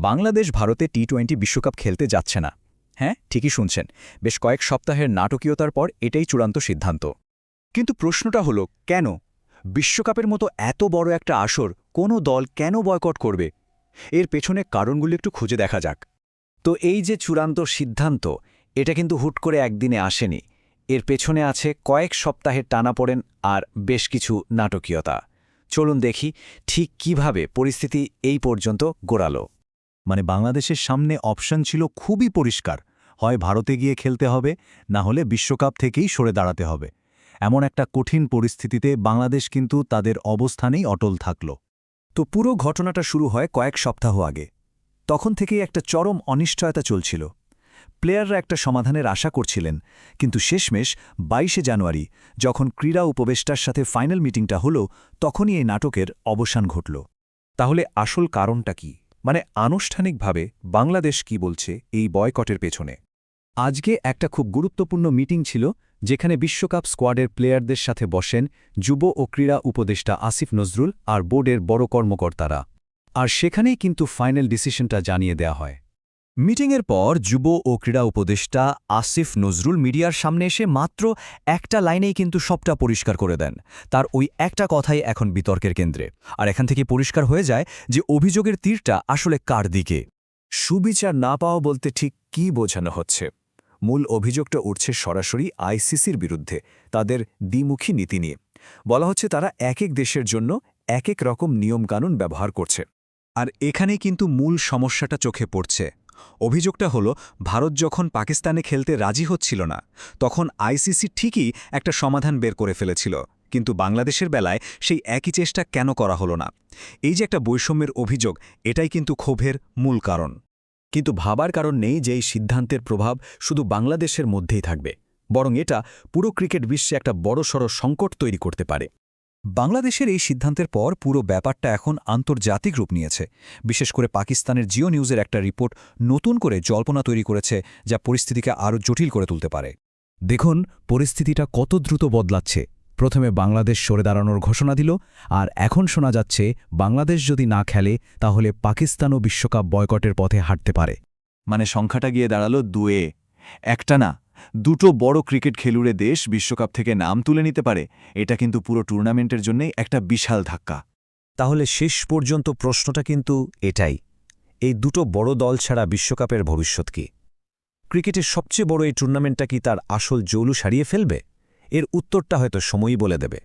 বাংলাদেশ ভারতে T twenty বিশ্বকাপ খেলতে যাচ্ছে না। হ্যাঁ ঠিকই শুনছেন। বেশ কয়েক সপ্তাহের নাটকীয়তার পর এটাই চূড়ান্ত সিদ্ধান্ত। কিন্তু প্রশ্নটা হলো, কেন? বিশ্বকাপের মতো এত বড় একটা আসর কোনো দল কেন বয়কট করবে? এর পেছনে কারণগুলো একটু খুঁজে দেখা যাক। তো এই যে চূড়ান্ত সিদ্ধান্ত, এটা কিন্তু হুট করে একদিনে আসেনি। এর পেছনে আছে কয়েক সপ্তাহের টানাপোড়েন আর বেশ কিছু নাটকীয়তা। চলুন দেখি ঠিক কীভাবে পরিস্থিতি এই পর্যন্ত গোড়ালো। মানে বাংলাদেশের সামনে অপশন ছিল খুবই পরিষ্কার। হয় ভারতে গিয়ে খেলতে হবে, না হলে বিশ্বকাপ থেকেই সরে দাঁড়াতে হবে। এমন একটা কঠিন পরিস্থিতিতে বাংলাদেশ কিন্তু তাদের অবস্থানেই অটল থাকল। তো পুরো ঘটনাটা শুরু হয় কয়েক সপ্তাহ আগে। তখন থেকেই একটা চরম অনিশ্চয়তা চলছিল। প্লেয়াররা একটা সমাধানের আশা করছিলেন, কিন্তু শেষমেশ বাইশে জানুয়ারি, যখন ক্রীড়া উপবেষ্টার সাথে ফাইনাল মিটিংটা হলো, তখনই এই নাটকের অবসান ঘটল। তাহলে আসল কারণটা কি? মানে আনুষ্ঠানিকভাবে বাংলাদেশ কি বলছে এই বয়কটের পেছনে। আজকে একটা খুব গুরুত্বপূর্ণ মিটিং ছিল, যেখানে বিশ্বকাপ স্কোয়াডের প্লেয়ারদের সাথে বসেন যুব ও ক্রীড়া উপদেষ্টা আসিফ নজরুল আর বোর্ডের বড় কর্মকর্তারা। আর সেখানেই কিন্তু ফাইনাল ডিসিশনটা জানিয়ে দেয়া হয়। মিটিংয়ের পর যুব ও ক্রীড়া উপদেষ্টা আসিফ নজরুল মিডিয়ার সামনে এসে মাত্র একটা লাইনেই কিন্তু সবটা পরিষ্কার করে দেন। তার ওই একটা কথাই এখন বিতর্কের কেন্দ্রে। আর এখান থেকে পরিষ্কার হয়ে যায় যে অভিযোগের তীরটা আসলে কার দিকে? সুবিচার না পাওয়া বলতে ঠিক কি বোঝানো হচ্ছে? মূল অভিযোগটা উঠছে সরাসরি আইসিসির বিরুদ্ধে, তাদের দ্বিমুখী নীতি নিয়ে। বলা হচ্ছে তারা এক এক দেশের জন্য এক এক রকম নিয়মকানুন ব্যবহার করছে। আর এখানেই কিন্তু মূল সমস্যাটা চোখে পড়ছে। অভিযোগটা হলো, ভারত যখন পাকিস্তানে খেলতে রাজি হচ্ছিল না, তখন আইসিসি ঠিকই একটা সমাধান বের করে ফেলেছিল, কিন্তু বাংলাদেশের বেলায় সেই একই চেষ্টা কেন করা হলো না? এই যে একটা বৈষম্যের অভিযোগ, এটাই কিন্তু ক্ষোভের মূল কারণ। কিন্তু ভাবার কারণ নেই যে এই সিদ্ধান্তের প্রভাব শুধু বাংলাদেশের মধ্যেই থাকবে, বরং এটা পুরো ক্রিকেট বিশ্বে একটা বড়সড় সংকট তৈরি করতে পারে। বাংলাদেশের এই সিদ্ধান্তের পর পুরো ব্যাপারটা এখন আন্তর্জাতিক রূপ নিয়েছে। বিশেষ করে পাকিস্তানের জিও নিউজের একটা রিপোর্ট নতুন করে জল্পনা তৈরি করেছে, যা পরিস্থিতিকে আরও জটিল করে তুলতে পারে। দেখুন, পরিস্থিতিটা কত দ্রুত বদলাচ্ছে। প্রথমে বাংলাদেশ সরে দাঁড়ানোর ঘোষণা দিল, আর এখন শোনা যাচ্ছে, বাংলাদেশ যদি না খেলে, তাহলে পাকিস্তানও বিশ্বকাপ বয়কটের পথে হাঁটতে পারে। মানে সংখ্যাটা গিয়ে দাঁড়াল দুয়ে। একটা না দুটো বড় ক্রিকেট খেলুড়ে দেশ বিশ্বকাপ থেকে নাম তুলে নিতে পারে, এটা কিন্তু পুরো টুর্নামেন্টের জন্যই একটা বিশাল ধাক্কা। তাহলে শেষ পর্যন্ত প্রশ্নটা কিন্তু এটাই, এই দুটো বড় দল ছাড়া বিশ্বকাপের ভবিষ্যৎ কি? ক্রিকেটের সবচেয়ে বড় এই টুর্নামেন্টটা কি তার আসল জৌলু সারিয়ে ফেলবে? এর উত্তরটা হয়তো সময়ই বলে দেবে।